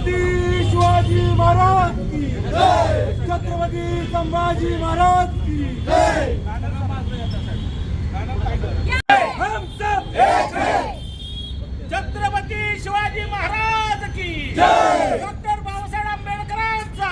छत्रपती शिवाजी महाराज की छत्रपती संभाजी महाराज की छत्रपती शिवाजी महाराज की डॉक्टर बाबासाहेब आंबेडकरांचा.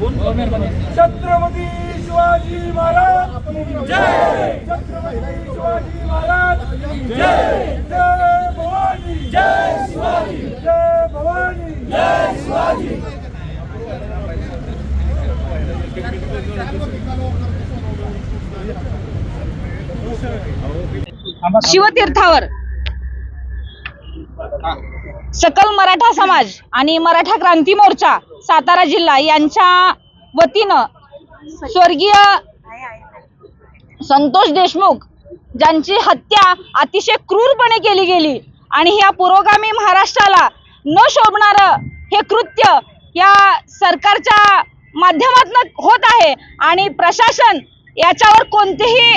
छत्रपती शिवाजी महाराज. की जय! छत्रपती शिवाजी महाराज. की जय! जय भवानी. जय शिवाजी. जय भवानी. जय शिवाजी. शिवतीर्थावर. सकल मराठा समाज आणि मराठा क्रांती मोर्चा. सातारा जिल्हा यांच्या वतीनं स्वर्गीय संतोष देशमुख ज्यांची हत्या अतिशय क्रूरपणे केली गेली आणि ह्या पुरोगामी महाराष्ट्राला न शोभणारं हे कृत्य या सरकारच्या माध्यमातून होत आहे. आणि प्रशासन याच्यावर कोणतेही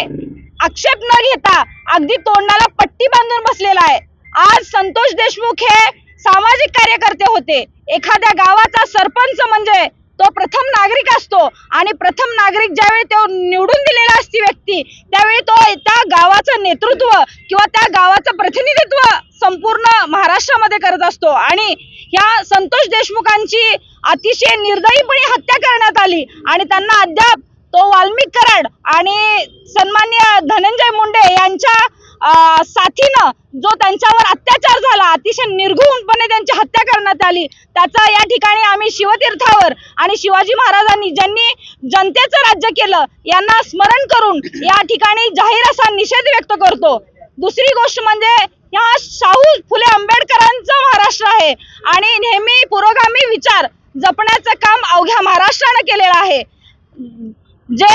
आक्षेप न घेता अगदी तोंडाला पट्टी बांधून बसलेला आहे. आज संतोष देशमुख हे सामाजिक कार्यकर्ते होते. एखाद्या गावाचा सरपंच म्हणजे तो प्रथम नागरिक असतो आणि प्रथम नागरिक ज्यावेळी तो निवडून दिलेला असती व्यक्ती त्यावेळी तो त्या गावाचं नेतृत्व किंवा त्या गावाचं प्रतिनिधित्व संपूर्ण महाराष्ट्रामध्ये करत असतो. आणि ह्या संतोष देशमुखांची अतिशय निर्दयीपणे हत्या करण्यात आली आणि त्यांना अद्याप तो वाल्मिक कराड आणि सन्मान्य धनंजय मुंडे यांच्या साथीनं जो त्यांच्यावर अत्याचार झाला अतिशय निर्घुणपणे त्यांची हत्या करण्यात आली त्याचा या ठिकाणी आम्ही शिवतीर्थावर आणि शिवाजी महाराजांनी ज्यांनी जनतेचं राज्य केलं यांना स्मरण करून या ठिकाणी जाहीर असा निषेध व्यक्त करतो. दुसरी गोष्ट म्हणजे या शाहू फुले आंबेडकरांचं महाराष्ट्र आहे आणि नेहमी पुरोगामी विचार जपण्याचं काम अवघ्या महाराष्ट्रानं केलेलं आहे. जे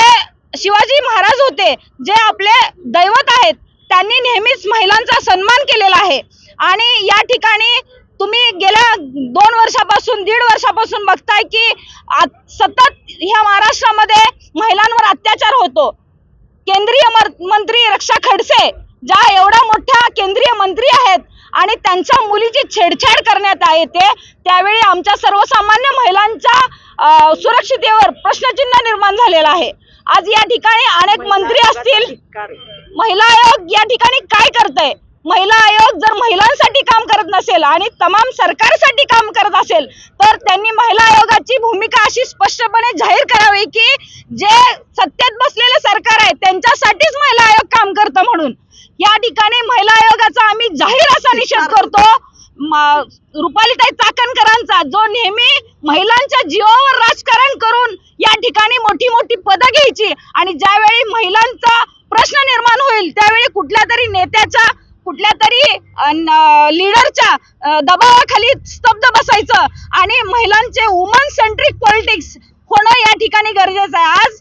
शिवाजी महाराज होते जे आपले दैवत आहेत त्यांनी नेहमीच महिलांचा सन्मान केलेला आहे. आणि या ठिकाणी तुम्ही गेल्या दोन वर्षापासून दीड वर्षापासून बघताय की सतत ह्या महाराष्ट्रामध्ये महिलांवर अत्याचार होतो. केंद्रीय मंत्री रक्षा खडसे ज्या एवढ्या मोठ्या केंद्रीय मंत्री आहेत आणि त्यांच्या मुलीची छेडछाड करण्यात येते त्यावेळी आमच्या सर्वसामान्य महिलांच्या सुरक्षितेवर प्रश्नचिन्ह निर्माण झालेला आहे. आज या ठिकाणी अनेक मंत्री असतील. महिला आयोग या ठिकाणी काय करतंय? महिला आयोग जर महिलांसाठी काम करत नसेल आणि तमाम सरकारसाठी काम करत असेल तर त्यांनी महिला आयोगाची भूमिका अशी स्पष्टपणे जाहीर करावी की जे सत्तेत बसलेले सरकार आहे त्यांच्यासाठीच महिला आयोग काम करतं म्हणून या ठिकाणी महिला आयोगाचा आम्ही जाहीर असा निषेध करतो म- रुपालीताई चाकणकरांचा जो नेहमी महिलांच्या जीवावर राजकारण करून या ठिकाणी मोठी मोठी पदं घ्यायची आणि ज्यावेळी महिलांचा प्रश्न निर्माण होईल त्यावेळी कुठल्या तरी नेत्याच्या कुठल्या तरी लीडरच्या दबावाखाली स्तब्ध बसायचं. आणि महिलांचे वुमन सेंट्रिक पॉलिटिक्स होणं या ठिकाणी गरजेचं आहे. आज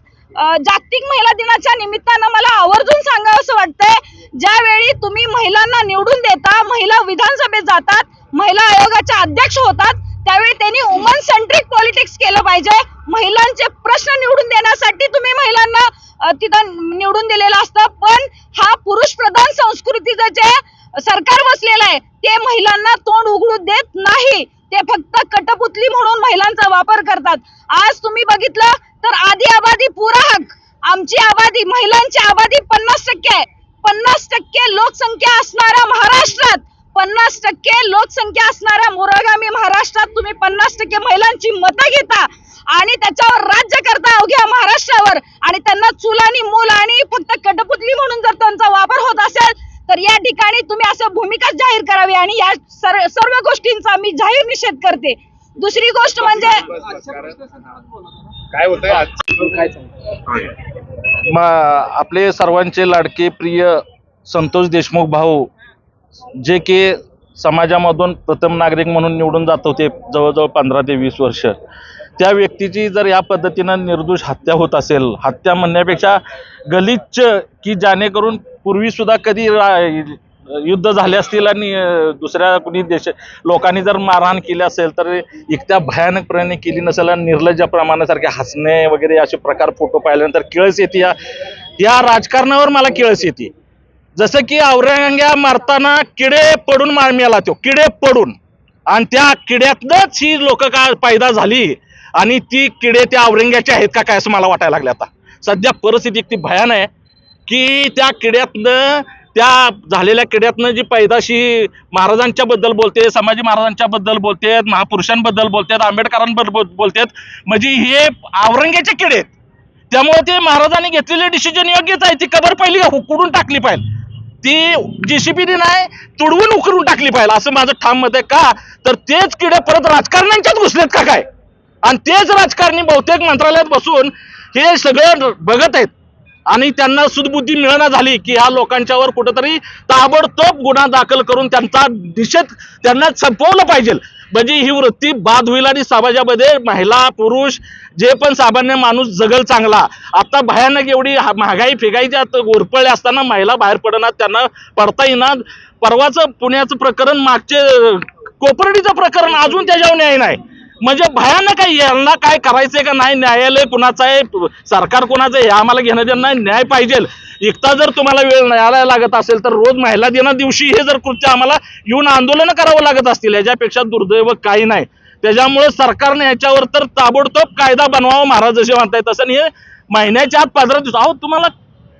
जागतिक महिला दिनाच्या निमित्तानं मला आवर्जून सांगावं असं वाटतंय ज्यावेळी तुम्ही महिलांना निवडून देता महिला विधानसभेत जातात महिला आयोगाच्या अध्यक्ष होतात त्यावेळी त्यांनी वुमन सेंट्रिक पॉलिटिक्स केलं पाहिजे. महिलांचे प्रश्न निवडून देण्यासाठी तुम्ही महिलांना तिथं निवडून दिलेलं असतं. पण हा पुरुष प्रधान संस्कृतीचं जे सरकार बसलेलं आहे ते महिलांना तोंड उघडू देत नाही. ते फक्त कटपुतली म्हणून महिलांचा वापर करतात. आज तुम्ही बघितलं तर आधी आबादी पुरा हक आमची आबादी महिलांची आबादी पन्नास टक्के आहे. पन्नास टक्के लोकसंख्या असणाऱ्या महाराष्ट्रात. पन्नास टक्के लोकसंख्या असणाऱ्या मोरगामी महाराष्ट्रात तुम्ही पन्नास टक्के महिलांची मतं घेता. आणि त्याच्यावर राज्य करता अवघ्या महाराष्ट्रावर. आणि त्यांना चूल आणि मूल आणि फक्त कटपुतली म्हणून जर त्यांचा वापर होत असेल तर या ठिकाणी तुम्ही असं भूमिका जाहीर करावी आणि या सर- सर्व गोष्टींचा मी जाहीर निषेध करते. दुसरी गोष्ट म्हणजे काय म आपले सर्वांचे लाडके प्रिय संतोष देशमुख भाऊ जे की समाजामधून प्रथम नागरिक म्हणून निवडून जात होते जवळजवळ पंधरा ते वीस वर्ष. त्या व्यक्तीची जर या पद्धतीनं निर्दोष हत्या होत असेल हत्या म्हणण्यापेक्षा गलिच्छ की जाणेकरून पूर्वीसुद्धा कधी रा युद्ध झाले असतील आणि दुसऱ्या कुणी देश लोकांनी जर मारहाण केली असेल तर इतक्या भयानकपणे केली नसेल आणि निर्लज्जाप्रमाणे प्रमाणासारखे हसणे वगैरे असे प्रकार फोटो पाहिल्यानंतर किळस येते या या राजकारणावर मला किळस येते. जसं की औरंग्या मारताना किडे पडून मार मेला तो किडे पडून. आणि त्या किड्यातनंच ही लोक का पैदा झाली. आणि ती किडे त्या औरंग्याचे आहेत का काय असं मला वाटायला लागलं आता. सध्या परिस्थिती इतकी भयान आहे की त्या किड्यातनं त्या झालेल्या किड्यातनं जी पैदाशी महाराजांच्या बद्दल बोलते संभाजी महाराजांच्या बद्दल बोलतेत महापुरुषांबद्दल बोलतात आंबेडकरांबद्दल बोल- बोलतात म्हणजे हे औरंग्याचे किडे आहेत. त्यामुळे ते महाराजांनी घेतलेले डिसिजन योग्यच आहे. ती कबर पहिली उकडून टाकली पाहिजे. ती जेसीबीने नाही तुडवून उकरून टाकली पाहिजे. असं माझं ठाम मत आहे का? तर तेच किडे परत राजकारण्यांच्याच घुसलेत का काय? आणि तेच राजकारणी बहुतेक मंत्रालयात बसून हे सगळं बघत आहेत. आणि त्यांना सुदबुद्धी मिळना झाली की ह्या लोकांच्यावर कुठंतरी ताबडतोब गुन्हा दाखल करून त्यांचा निषेध त्यांना संपवलं पाहिजे. म्हणजे ही वृत्ती बाद होईल आणि समाजामध्ये महिला पुरुष जे पण सामान्य माणूस जगल चांगला. आता भयानक एवढी महागाई महागाई फिगाईच्या उरपळल्या असताना महिला बाहेर पडणार त्यांना पडता येणार. परवाचं पुण्याचं प्रकरण मागचे कोपर्डीचं प्रकरण अजून त्याच्यावर न्याय नाही. म्हणजे भयानक आहे. यांना काय करायचंय का नाही? न्यायालय कुणाचं आहे? सरकार कुणाचं आहे? हे आम्हाला घेणं देणं नाही. न्याय पाहिजे. एकता जर तुम्हाला वेळ न्यायालय लागत असेल तर रोज महिला दिना दिवशी हे जर कृत्य आम्हाला येऊन आंदोलन करावं लागत असतील याच्यापेक्षा दुर्दैव काही नाही. त्याच्यामुळे सरकारने याच्यावर तर ताबडतोब कायदा बनवावा महाराज जसे म्हणताय तसं आणि हे महिन्याच्या आत पंधरा दिवस अहो तुम्हाला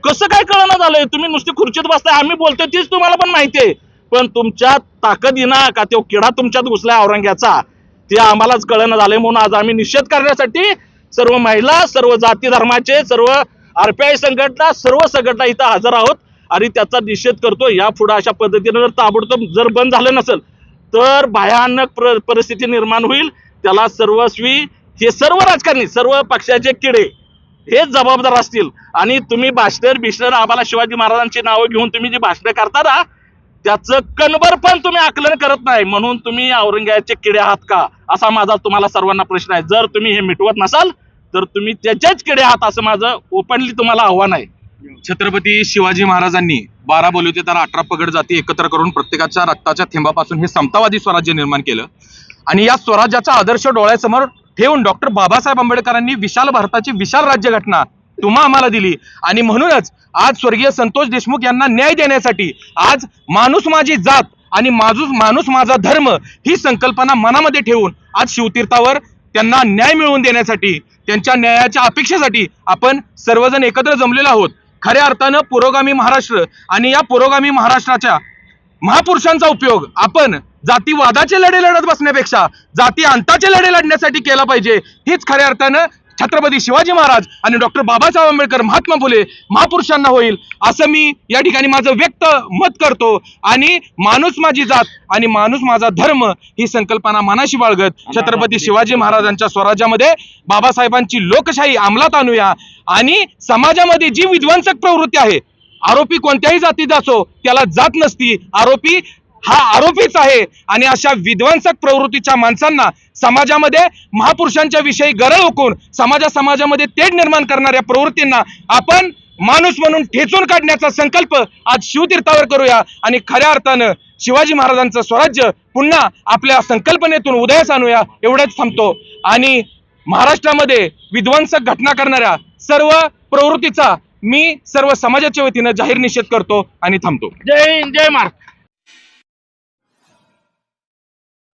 कसं काय कळणं झालंय? तुम्ही नुसती खुर्चीत बसताय. आम्ही बोलतोय तीच तुम्हाला पण माहिती आहे. पण तुमच्या ताकदीना का? तो किडा तुमच्यात घुसलाय औरंग्याचा. ते आम्हालाच कळणं झालंय म्हणून आज आम्ही निषेध करण्यासाठी सर्व महिला सर्व जाती धर्माचे सर्व आरपीआय संघटना सर्व संघटना इथं हजर आहोत आणि त्याचा निषेध करतो या पुढे अशा पद्धतीनं जर ताबडतोब जर बंद झालं नसेल तर भयानक परिस्थिती निर्माण होईल. त्याला सर्वस्वी हे सर्व राजकारणी सर्व पक्षाचे किडे हेच जबाबदार असतील. आणि तुम्ही भाषणर बिष्णर आम्हाला शिवाजी महाराजांची नावं घेऊन तुम्ही जी भाषणं करता ना त्याचं कणभर पण तुम्ही आकलन करत नाही. म्हणून तुम्ही औरंगाबादचे किडे आहात का? असा माझा तुम्हाला सर्वांना प्रश्न आहे. जर तुम्ही हे मिटवत नसाल तर तुम्ही त्याचेच किडे आहात असं माझं ओपनली तुम्हाला आव्हान आहे. छत्रपती शिवाजी महाराजांनी बारा बोलवते तर अठरा पगड जाती एकत्र करून प्रत्येकाच्या रक्ताच्या थेंबापासून हे समतावादी स्वराज्य निर्माण केलं. आणि या स्वराज्याचा आदर्श डोळ्यासमोर ठेवून डॉक्टर बाबासाहेब आंबेडकरांनी विशाल भारताची विशाल राज्यघटना तुम्हा आम्हाला दिली. आणि म्हणूनच आज स्वर्गीय संतोष देशमुख यांना न्याय देण्यासाठी आज माणूस माझी जात आणि माणूस माणूस माझा धर्म ही संकल्पना मनामध्ये ठेवून आज शिवतीर्थावर त्यांना न्याय मिळवून देण्यासाठी त्यांच्या न्यायाच्या अपेक्षेसाठी आपण सर्वजण एकत्र जमलेलो आहोत. खऱ्या अर्थानं पुरोगामी महाराष्ट्र आणि या पुरोगामी महाराष्ट्राच्या महापुरुषांचा उपयोग आपण जातीवादाचे लढे लढत बसण्यापेक्षा जाती अंताचे लढे लढण्यासाठी केला पाहिजे. हीच खऱ्या अर्थानं छत्रपती शिवाजी महाराज आणि डॉक्टर बाबासाहेब आंबेडकर महात्मा फुले महापुरुषांना होईल असं मी या ठिकाणी माझं व्यक्त मत करतो. आणि माणूस माझी जात आणि माणूस माझा धर्म ही संकल्पना मनाशी बाळगत. छत्रपती शिवाजी महाराजांच्या स्वराज्यामध्ये बाबासाहेबांची लोकशाही अंमलात आणूया. आणि समाजामध्ये जी विध्वंसक प्रवृत्ती आहे आरोपी कोणत्याही जातीत असो त्याला जात नसती. आरोपी हा आरोपीच आहे. आणि अशा विध्वंसक प्रवृत्तीच्या माणसांना समाजामध्ये महापुरुषांच्या विषयी गरळ ओकून समाजा समाजामध्ये तेढ निर्माण करणाऱ्या प्रवृत्तींना आपण माणूस म्हणून ठेचून काढण्याचा संकल्प आज शिवतीर्थावर करूया. आणि खऱ्या अर्थानं शिवाजी महाराजांचं स्वराज्य पुन्हा आपल्या संकल्पनेतून उदयास आणूया एवढंच थांबतो. आणि महाराष्ट्रामध्ये विध्वंसक घटना करणाऱ्या सर्व प्रवृत्तीचा मी सर्व समाजाच्या वतीनं जाहीर निषेध करतो आणि थांबतो. जय हिंद जय महाराज